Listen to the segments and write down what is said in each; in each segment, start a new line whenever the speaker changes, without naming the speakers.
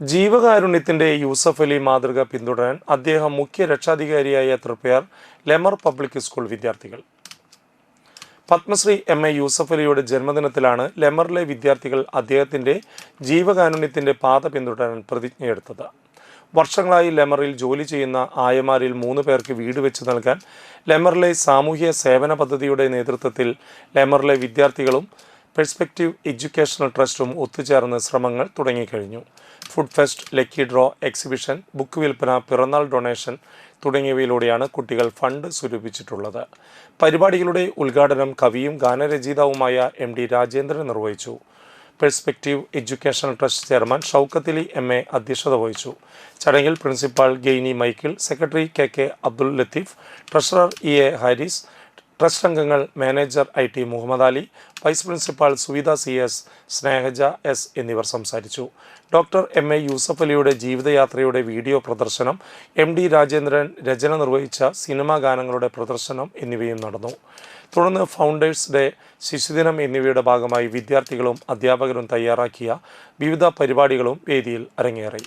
ജീവകാരുണ്യത്തിന്റെ യൂസഫ് അലി മാതൃക പിന്തുടരാൻ അദ്ദേഹം മുഖ്യ രക്ഷാധികാരിയായ തൃപ്പയാർ ലെമർ പബ്ലിക് സ്കൂൾ വിദ്യാർത്ഥികൾ. പത്മശ്രീ എം എ യൂസഫ് അലിയുടെ ജന്മദിനത്തിലാണ് ലെമറിലെ വിദ്യാർത്ഥികൾ അദ്ദേഹത്തിന്റെ ജീവകാരുണ്യത്തിന്റെ പാത പിന്തുടരാൻ പ്രതിജ്ഞയെടുത്തത്. വർഷങ്ങളായി ലെമറിൽ ജോലി ചെയ്യുന്ന ആയമാരിൽ മൂന്ന് പേർക്ക് വീട് വെച്ച് നൽകാൻ ലെമറിലെ സാമൂഹ്യ സേവന പദ്ധതിയുടെ നേതൃത്വത്തിൽ ലെമറിലെ വിദ്യാർത്ഥികളും പെർസ്പെക്റ്റീവ് എഡ്യൂക്കേഷണൽ ട്രസ്റ്റും ഒത്തുചേർന്ന് ശ്രമങ്ങൾ തുടങ്ങിക്കഴിഞ്ഞു. Food fest lucky draw exhibition book വിൽപ്പന പിറന്നാൾ ഡൊണേഷൻ തുടങ്ങിയവയിലൂടെയാണ് കുട്ടികൾ ഫണ്ട് സ്വരൂപിച്ചിട്ടുള്ളത്. പരിപാടികളുടെ ഉദ്ഘാടനം കവിയും ഗാനരചയിതാവുമായ എം ഡി രാജേന്ദ്രൻ നിർവഹിച്ചു. Perspective educational trust chairman Shoukathali M A അധ്യക്ഷത വഹിച്ചു. ചടങ്ങിൽ principal Gainy Michael secretary K K Abdul Latheef treasurer E A Haris trust അംഗങ്ങൾ manager I T Muhammad Ali vice principal Suvitha C S Snehaja S എന്നിവർ സംസാരിച്ചു. Doctor M A Yusuf അലിയുടെ ജീവിതയാത്രയുടെ video പ്രദർശനം M D Rajendran രചന നിർവഹിച്ച cinema ഗാനങ്ങളുടെ പ്രദർശനം എന്നിവയും നടന്നു. തുടർന്ന് ഫൗണ്ടേഴ്സ് ഡേ ശിശുദിനം എന്നിവയുടെ ഭാഗമായി വിദ്യാർത്ഥികളും അധ്യാപകരും തയ്യാറാക്കിയ വിവിധ പരിപാടികളും വേദിയിൽ അരങ്ങേറി.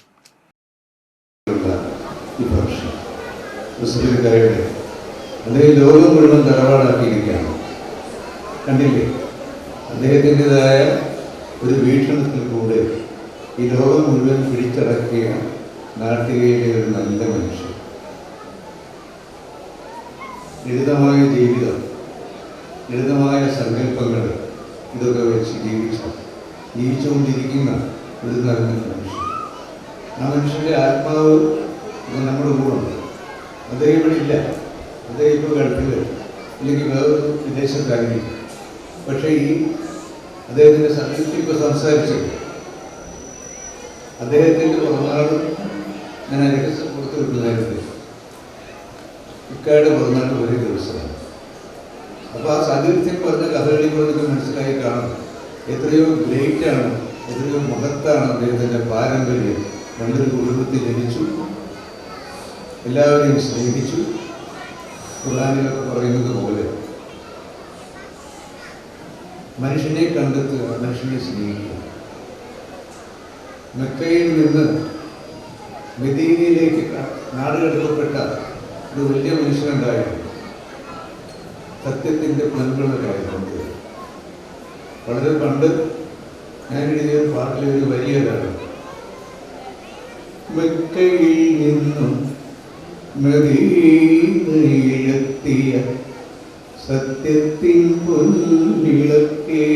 അദ്ദേഹം ലോകം മുഴുവൻ തറവാടാക്കിയിരിക്കുകയാണ്. കണ്ടില്ലേ? അദ്ദേഹത്തിന്റെതായ ഒരു വീക്ഷണത്തിൽ കൂടെ ഈ ലോകം മുഴുവൻ പിടിച്ചടക്കിയ നാട്ടികയിലെ ഒരു നല്ല മനുഷ്യൻ. ലളിതമായ ജീവിതം ലളിതമായ സങ്കല്പങ്ങൾ ഇതൊക്കെ വെച്ച് ജീവിച്ച ജീവിച്ചുകൊണ്ടിരിക്കുന്ന ഒരു നല്ല മനുഷ്യൻ. ആ മനുഷ്യന്റെ ആത്മാവ് നമ്മുടെ കൂടെ അദ്ദേഹം ഇവിടെ ഇല്ല. അദ്ദേഹം ഇപ്പോൾ ഗൾഫിൽ അല്ലെങ്കിൽ വേറൊരു വിദേശത്തായിരിക്കും പക്ഷേ ഈ അദ്ദേഹത്തിന്റെ സമയത്ത് ഇപ്പോൾ സംസാരിച്ചു. അദ്ദേഹത്തിന്റെ പിറന്നാളും ഞാൻ രഹസ്യം കൊടുത്തു വിട്ടുന്നതായിരുന്നു ഇക്കായുടെ പിറന്നാൾ ഒരേ ദിവസമാണ്. അപ്പോൾ ആ സാന്നിധ്യം പറഞ്ഞ കഥകളിൽ നിന്ന് മനസ്സിലായി കാണാം. എത്രയോ ഗ്രേറ്റാണ് എത്രയോ മഹത്താണ് അദ്ദേഹത്തിന്റെ പാരമ്പര്യം. നല്ലൊരു കുടുംബത്തിൽ ജനിച്ചു. എല്ലാവരെയും സ്നേഹിച്ചു. ഖുർആാനിലൊക്കെ പറയുന്നത് പോലെ മനുഷ്യനെ കണ്ടെത്തുക മനുഷ്യനെ സ്നേഹിക്കുക. മെക്കയിൽ നിന്ന് മെദീനയിലേക്ക് നാടുകടക്കപ്പെട്ട ഒരു വലിയ മനുഷ്യനുണ്ടായിരുന്നു. സത്യത്തിന്റെ പിന്തുണരായിരുന്നു വളരെ പണ്ട് ഞാൻ എഴുതിയ പാട്ടിലെ ഒരു വലിയതാണ് മെക്കയിൽ നിന്നും മദീനയിലെത്തിയ സത്യത്തിൻ പൊന്നിളക്കേ